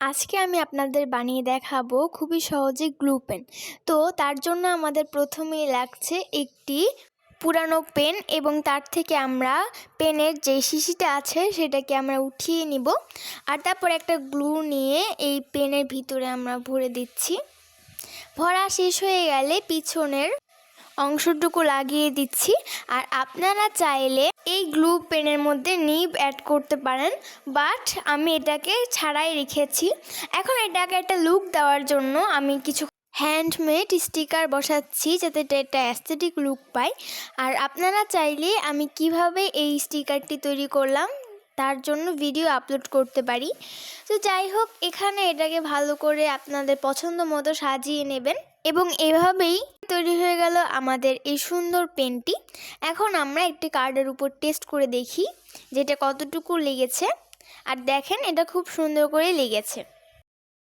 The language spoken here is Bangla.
আজকে আমি আপনাদের বানিয়ে দেখাবো খুবই সহজে গ্লু পেন। তো তার জন্য আমাদের প্রথমেই লাগছে একটি পুরানো পেন এবং তার থেকে আমরা পেনের যে শিশিটা আছে সেটাকে আমরা উঠিয়ে নিব। আর তারপর একটা গ্লু নিয়ে এই পেনের ভিতরে আমরা ভরে দিচ্ছি। ভরা শেষ হয়ে গেলে পিছনের অংশটুকু লাগিয়ে দিচ্ছি। আর আপনারা চাইলে এই গ্লু পেনের মধ্যে নিব অ্যাড করতে পারেন, বাট আমি এটাকে ছাড়াই রেখেছি। এখন এটাকে একটা লুক দেওয়ার জন্য আমি কিছু হ্যান্ডমেড স্টিকার বসাচ্ছি যাতে এটা একটা অ্যাস্থেটিক লুক পায়। আর আপনারা চাইলে আমি কীভাবে এই স্টিকারটি তৈরি করলাম তার জন্য ভিডিও আপলোড করতে পারি। তো যাই হোক, এখানে এটাকে ভালো করে আপনাদের পছন্দ মতো সাজিয়ে নেবেন এবং এভাবেই তৈরি হয়ে গেল আমাদের এই সুন্দর পেনটি। এখন আমরা একটি কার্ডের উপর টেস্ট করে দেখি যেটা কতটুকু লেগেছে। আর দেখেন এটা খুব সুন্দর করে লেগেছে।